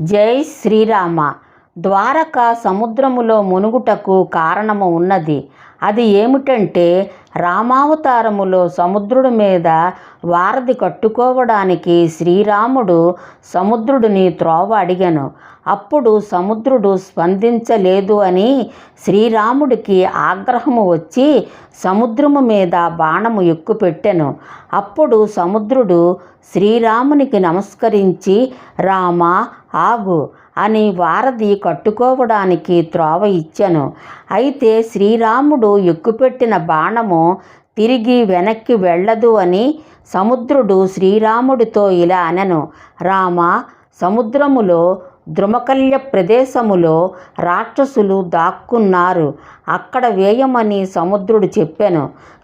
జై శ్రీరామ. ద్వారక సముద్రములో మునుగుటకు కారణము ఉన్నది. అది ఏమిటంటే రామావతారములో సముద్రుడి మీద వారధి కట్టుకోవడానికి శ్రీరాముడు సముద్రుడిని త్రోవ అడిగాను. అప్పుడు సముద్రుడు స్పందించలేదు అని శ్రీరాముడికి ఆగ్రహము వచ్చి సముద్రము మీద బాణము ఎక్కుపెట్టెను. అప్పుడు సముద్రుడు శ్రీరామునికి నమస్కరించి రామ ఆగు అని వారధి కట్టుకోవడానికి త్రోవ ఇచ్చెను. అయితే శ్రీరాముడు ఎక్కుపెట్టిన బాణము తిరిగి వెనక్కి వెళ్ళదు అని సముద్రుడు శ్రీరాముడితో ఇలా అనెను. రామ సముద్రములో ద్రుమకల్య ప్రదేశములో రాక్షసులు దాక్కున్నారు. అక్కడ వేయమని సముద్రుడు చెప్పాను.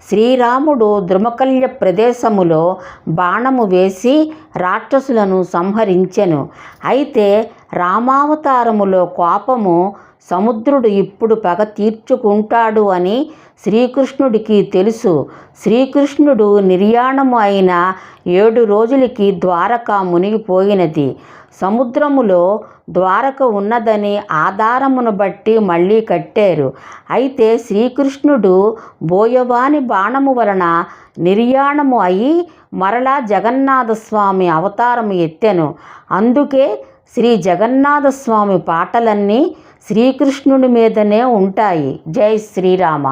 శ్రీరాముడు ద్రుమకల్య ప్రదేశములో బాణము వేసి రాక్షసులను సంహరించెను. అయితే రామావతారములో కోపము సముద్రుడు ఇప్పుడు పగ తీర్చుకుంటాడు అని శ్రీకృష్ణుడికి తెలుసు. శ్రీకృష్ణుడు నిర్యాణము అయిన ఏడు రోజులకి ద్వారక మునిగిపోయినది సముద్రములో ద్వారక ఉన్నదని ఆధారమును బట్టి మళ్ళీ కట్టారు. అయితే శ్రీకృష్ణుడు బోయవాని బాణము వలన నిర్యాణము అయి మరలా జగన్నాథస్వామి అవతారము ఎత్తెను. అందుకే శ్రీ జగన్నాథస్వామి పాటలన్నీ శ్రీకృష్ణుని మీదనే ఉంటాయి. జై శ్రీరామ.